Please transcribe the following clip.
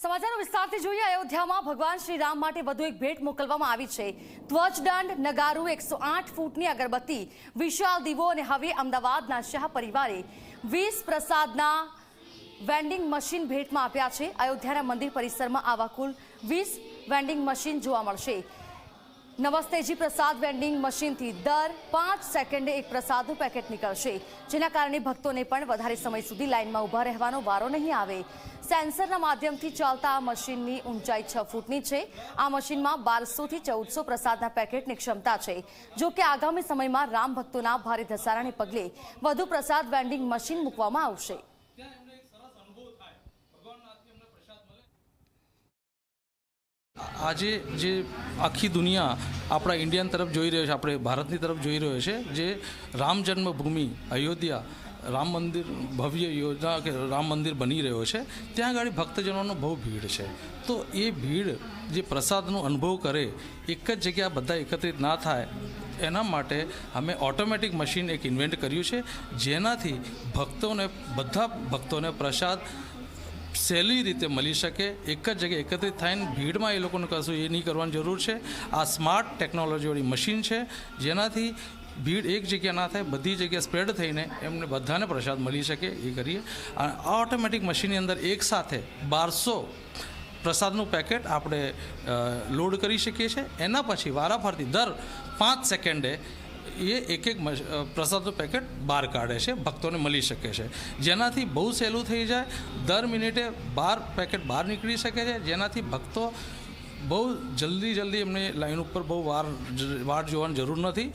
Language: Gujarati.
સમાચારો વિસ્તારથી જોઈએ, અયોધ્યામાં ભગવાન શ્રી રામ માટે વધુ એક ભેટ મોકલવામાં આવી છે. ધ્વજદંડ નગારું એકસો આઠ ફૂટની અગરબત્તી, વિશાળ દીવો અને હવે અમદાવાદના શાહ પરિવારે વીસ પ્રસાદના વેન્ડિંગ મશીન ભેટમાં આપ્યા છે. અયોધ્યાના મંદિર પરિસરમાં આવા કુલ વીસ વેન્ડિંગ મશીન જોવા મળશે. નમસ્તેજી પ્રસાદ વેન્ડિંગ મશીનથી દર પાંચ સેકન્ડે એક પ્રસાદનું પેકેટ નીકળશે, જેના કારણે ભક્તોને પણ વધારે સમય સુધી લાઇનમાં ઊભા રહેવાનો વારો નહીં આવે. સેન્સરના માધ્યમથી ચાલતા આ મશીનની ઊંચાઈ છ ફૂટની છે. આ મશીનમાં બારસોથી ચૌદસો પ્રસાદના પેકેટની ક્ષમતા છે. જો કે આગામી સમયમાં રામ ભક્તોના ભારે ધસારાને પગલે વધુ પ્રસાદ વેન્ડિંગ મશીન મૂકવામાં આવશે. આજે જે આખી દુનિયા આપણા ઇન્ડિયન તરફ જોઈ રહ્યો છે, આપણે ભારતની તરફ જોઈ રહ્યો છે, જે રામ જન્મભૂમિ, અયોધ્યા, રામ મંદિર, ભવ્ય યોજના કે રામ મંદિર બની રહ્યો છે, ત્યાં આગળ ભક્તજનોનો બહુ ભીડ છે. તો એ ભીડ જે પ્રસાદનો અનુભવ કરે, એક જ જગ્યા બધા એકત્રિત ના થાય, એના માટે અમે ઓટોમેટિક મશીન એક ઇન્વેન્ટ કર્યું છે, જેનાથી ભક્તોને, બધા ભક્તોને પ્રસાદ સહેલી રીતે મળી શકે, એક જ જગ્યાએ એકત્રિત થઈને ભીડમાં એ લોકોને કશું એ નહીં કરવાની જરૂર છે. આ સ્માર્ટ ટેકનોલોજીવાળી મશીન છે, જેનાથી ભીડ એક જગ્યા ના થાય, બધી જગ્યા સ્પ્રેડ થઈને એમને બધાને પ્રસાદ મળી શકે એ કરીએ. આ ઓટોમેટિક મશીનની અંદર એક સાથે બારસો પ્રસાદનું પેકેટ આપણે લોડ કરી શકીએ છીએ. એના પછી વારાફરતી દર પાંચ સેકન્ડે એ એક એક પ્રસાદનું પેકેટ બહાર કાઢે છે, ભક્તોને મળી શકે છે. જેનાથી બહુ સહેલું થઈ જાય, દર મિનિટે બાર પેકેટ બહાર નીકળી શકે છે, જેનાથી ભક્તો બહુ જલ્દી જલ્દી એમને લાઈન ઉપર બહુ વાર વાર જોવાની જરૂર નથી.